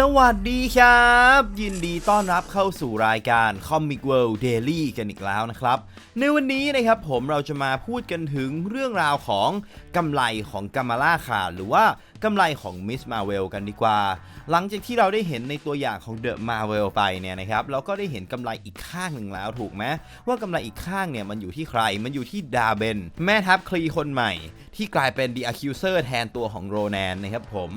สวัสดีครับ ยินดีต้อนรับเข้าสู่รายการ Comic World Daily กันอีกแล้วนะครับ ในวันนี้นะครับผมเราจะมาพูดกันถึงเรื่องราวของกำไรของกัมาล่าขาหรือว่ากำไรของมิสมาเวลกันดีกว่า หลังจากที่เราได้เห็นในตัวอย่างของเดอะมาเวลไปเนี่ยนะครับเราก็ได้เห็นกำไรอีกข้างหนึ่งแล้วถูกไหมว่ากำไรอีกข้างเนี่ยมันอยู่ที่ใครมันอยู่ที่ดาเบนแม่ทัพคลีคนใหม่ ที่กลายเป็น The Accuser แทนตัวของโรแนนนะครับผม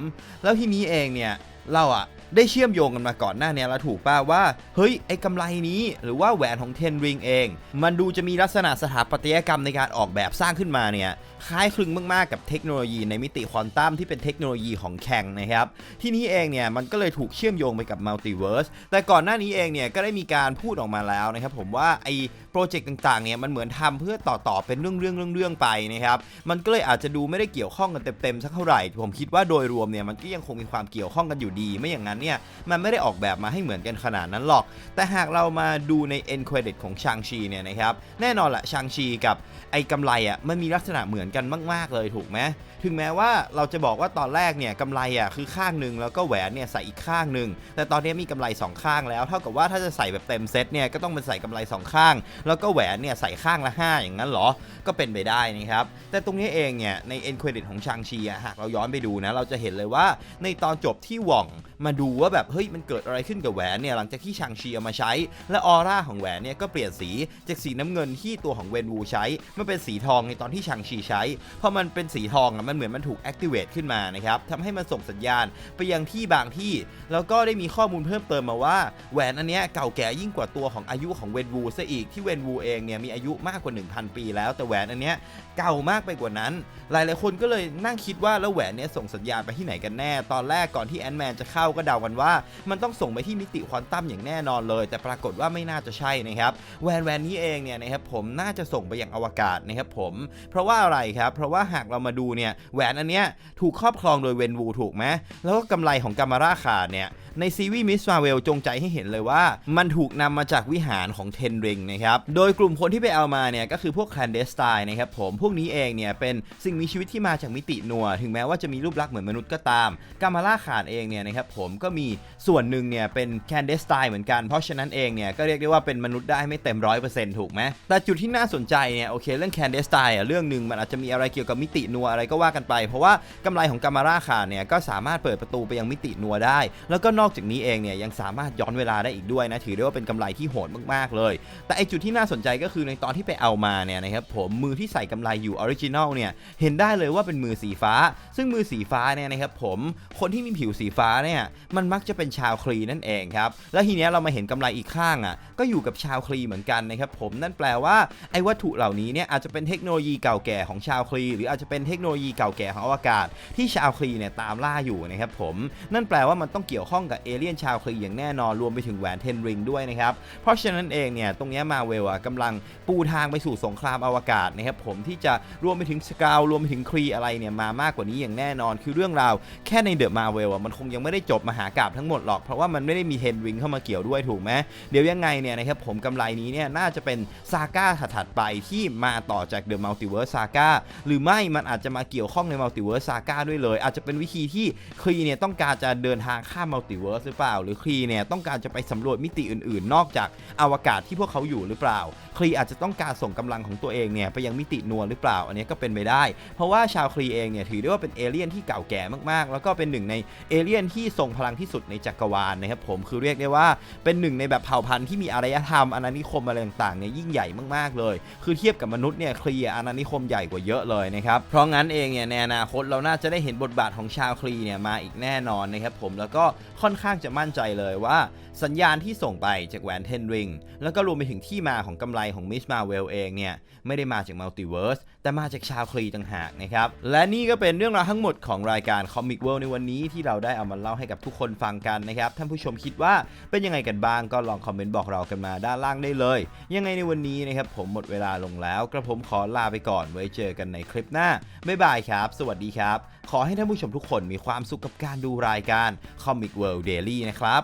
แล้วทีนี้เองเนี่ย เราอะได้เชื่อมโยงกันมาก่อนหน้านี้แล้วถูกป่าว่า เฮ้ย ไอ้กำไรนี้หรือว่าแหวนของเทนริงเอง มันดูจะมีลักษณะสถาปัตยกรรมในการออกแบบสร้างขึ้นมาเนี่ย คล้ายคลึงมาก ๆ กับเทคโนโลยีในมิติควอนตัมที่เป็นเทคโนโลยีของแข่งนะครับ ที่นี้เองเนี่ย มันก็เลยถูกเชื่อมโยงไปกับมัลติเวิร์สแต่ก่อนหน้านี้เองเนี่ย ก็ได้มีการพูดออกมาแล้วนะครับผมว่าไอ้โปรเจกต์ต่างๆเนี่ยมันเหมือนทำเพื่อต่อๆเป็นเรื่องเรื่องเรื่องเรื่องๆไปนะครับมันก็เลยอาจจะดูไม่ได้เกี่ยวข้องกันเต็มๆสักเท่าไหร่ผมคิดว่าโดยรวมเนี่ยมันก็ยังคงมีความเกี่ยวข้องกันอยู่ดี ไม่อย่างนั้นเนี่ยมันไม่ได้ออกแบบมาให้เหมือนกันขนาดนั้นหรอก แต่หากเรามาดูใน end credit ของชางชีเนี่ยนะครับแน่นอนละชางชีกับไอ้กำไรอะมันมีลักษณะเหมือนกันมาก ๆ เลยถูกไหมถึงแม้ว่าเราจะบอกว่าตอนแรกเนี่ยกำไรอะคือข้างหนึ่งแล้วก็แหวนเนี่ยใส่อีกข้างหนึ่งแต่ตอนนี้มีกำไรสองข้างแล้ว เท่ากับว่าถ้าจะใส่แบบเต็มเซตเนี่ยก็ต้องเป็นใส่กำไรสองข้าง แล้วก็แหวนเนี่ยใส่ข้างละ 5 อย่างนั้นเหรอ ก็เป็นไปได้นะครับ แต่ตรงนี้เองเนี่ยใน end credit ของชางชีอะหากเราย้อนไปดูนะเราจะเห็นเลยว่าในตอนจบที่หว่อง long. มาดูว่าแบบเฮ้ยมันเกิดอะไรขึ้นกับแหวนเนี่ยหลังจากที่ชางชีเอามาใช้ และออร่าของแหวนเนี่ยก็เปลี่ยนสีจากสีน้ำเงินที่ตัวของเวนวูใช้มันเป็นสีทองในตอนที่ชางชีใช้พอมันเป็นสีทองอะมันเหมือนมันถูก activate ขึ้นมานะครับทำให้มันส่งสัญญาณไปยังที่บางที่ แล้วก็ได้มีข้อมูลเพิ่มเติมมาว่าแหวนอันเนี้ยเก่าแก่ยิ่งกว่าตัวของอายุของเวนวูซะอีกที่เวนวูเองเนี่ยมีอายุมากกว่า 1,000 ปีแล้ว แต่แหวนอันเนี้ยเก่ามากไปกว่านั้น หลายๆคนก็เลยนั่งคิดว่าแล้วแหวนเนี้ยส่งสัญญาณไปที่ไหนกันแน่ ตอนแรกก่อนที่แอนแมนจะเข้าก็เดากันว่า มันต้องส่งไปที่มิติควอนตัมอย่างแน่นอนเลย แต่ปรากฏว่าไม่น่าจะใช่นะครับแหวนแหวนนี้เองเนี่ยนะครับผมน่าจะส่งไปยังอวกาศนะครับผมเพราะว่าอะไรครับเพราะว่าหากเรามาดูเนี่ยแหวนอันเนี้ยถูกครอบครองโดยเวนวูถูกไหมแล้วก็กำไรของกามาราขาดเนี่ย ในซีรีส์มิสมาเวลจงใจให้เห็นเลยว่า มันถูกนำมาจากวิหารของเทนริงนะครับ โดยกลุ่มคนที่ไปเอามาเนี่ยก็คือพวกแคลนเดสไตน์นะครับผม พวกนี้เองเนี่ยเป็นสิ่งมีชีวิตที่มาจากมิตินัว ถึงแม้ว่าจะมีรูปลักษณ์เหมือนมนุษย์ก็ตามกามาล่าขาดเองเนี่ยนะครับผมก็มีส่วนหนึ่งเนี่ยเป็นแคลนเดสไตน์เหมือนกัน เพราะฉะนั้นเองเนี่ยก็เรียกได้ว่าเป็นมนุษย์ได้ไม่เต็มร้อยเปอร์เซ็นต์ถูกไหมแต่จุดที่น่าสนใจเนี่ยโอเคเรื่องแคลนเดสไตน์อะเรื่องหนึ่งมันอาจจะมีอะไรเกี่ยวกับมิตินัวอะไรก็ว่ากันไป เพราะว่ากำไรของกามาราขาดเนี่ยก็สามารถเปิดประตูไปยังมิตินัวได้ แล้วก็นอกจากนี้เองเนี่ยยังสามารถย้อนเวลาได้อีกด้วยนะถือได้ว่าเป็นกำไรที่โหดมากๆเลย แต่ไอจุดที่น่าสนใจก็คือในตอนที่ไปเอามาเนี่ยนะครับผมมือที่ใส่กำไรอยู่ออริจินอลเนี่ยเห็นได้เลยว่าเป็นมือสีฟ้า ซึ่งมือสีฟ้าเนี่ยนะครับผมคนที่มีผิวสีฟ้าเนี่ยมันมักจะเป็นชาวคลีนั่นเองครับแล้วทีเนี้ยเรามาเห็นกำไรอีกข้างอะก็อยู่กับชาวคลีเหมือนกันนะครับผมนั่นแปลว่าไอ้วัตถุเหล่านี้เนี่ยอาจจะเป็นเทคโนโลยีเก่าแก่ของชาวคลี หรืออาจจะเป็นเทคโนโลยีเก่าแก่ของอวกาศ ที่ชาวคลีเนี่ยตามล่าอยู่นะครับผมนั่นแปลว่ามันต้องเกี่ยวข้องกับเอเลี่ยนชาวคลีอย่างแน่นอนรวมไปถึงแหวนเทนริงด้วยนะครับ เพราะฉะนั้นเองเนี่ยตรงนี้มาเวลกำลังปูทางไปสู่สงครามอวกาศนะครับผมที่จะรวมไปถึงสกาวรวมไปถึงครีอะไรเนี่ยมามากกว่านี้อย่างแน่นอน คือเรื่องราวแค่ในเดอะมาเวลมันคงยังไม่ได้จบมหากราบทั้งหมดหรอกเพราะว่ามันไม่ได้มีเทนริงเข้ามาเกี่ยวด้วยถูกไหมเดี๋ยวยังไงเนี่ยนะครับผมกำไรนี้เนี่ยน่าจะเป็นซาก้าถัดๆไปที่มาต่อจากเดอะมัลติเวิร์สซาก้าหรือไม่มันอาจจะมาเกี่ยวข้องในมัลติเวิร์สซาก้าด้วยเลย อาจจะเป็นวิธีที่ครีเนี่ยต้องการจะเดินทางข้ามมัลติเวิร์สหรือเปล่า หรือครีเนี่ยต้องการจะไปสำรวจมิติอื่นๆ นอกจากอวกาศที่พวกเขาอยู่หรือเปล่าครีอาจจะต้องการส่งกำลังของตัวเองเนี่ยไปยังมิตินวลหรือเปล่า อันนี้ก็เป็นไปได้ เพราะว่าชาวครีเองเนี่ยถือได้ว่าเป็นเอเลี่ยนที่เก่าแก่มากๆ แล้วก็เป็นหนึ่งในเอเลี่ยนที่ทรงพลังที่สุดในจักรวาลนะครับผมคือเรียกได้ว่าเป็นหนึ่งในแบบเผ่าพันธุ์ที่มีอารยธรรมอาณานิคมอะไรต่างๆเนี่ยยิ่งใหญ่มากๆเลย คือเทียบกับมนุษย์เนี่ยครีอาณานิคมใหญ่กว่าเยอะเลยนะครับเพราะงั้นเองเนี่ยในอนาคตเราน่าจะได้เห็นบทบาทของชาวครีเนี่ยมาอีกแน่นอนนะครับผมแล้วก็ค่อนข้างจะมั่นใจเลยว่า สัญญาณที่ส่งไปจากแหวนเทนริงแล้วก็รวมไปถึงที่มาของกำไรของมิสมาเวลเองเนี่ย ไม่ได้มาจากมัลติเวิร์สแต่มาจากชาวคลีต่างหากนะครับ และนี่ก็เป็นเรื่องราวทั้งหมดของรายการ Comic World ในวันนี้ที่เราได้เอามาเล่าให้กับทุกคนฟังกันนะครับ ท่านผู้ชมคิดว่าเป็นยังไงกันบ้างก็ลองคอมเมนต์บอกเรากันมาด้านล่างได้เลย ยังไงในวันนี้นะครับผมหมดเวลาลงแล้ว กระผมขอลาไปก่อนไว้เจอกันในคลิปหน้าบ๊ายบายครับ สวัสดีครับ ขอให้ท่านผู้ชมทุกคนมีความสุขกับการดูรายการ Comic World Daily นะครับ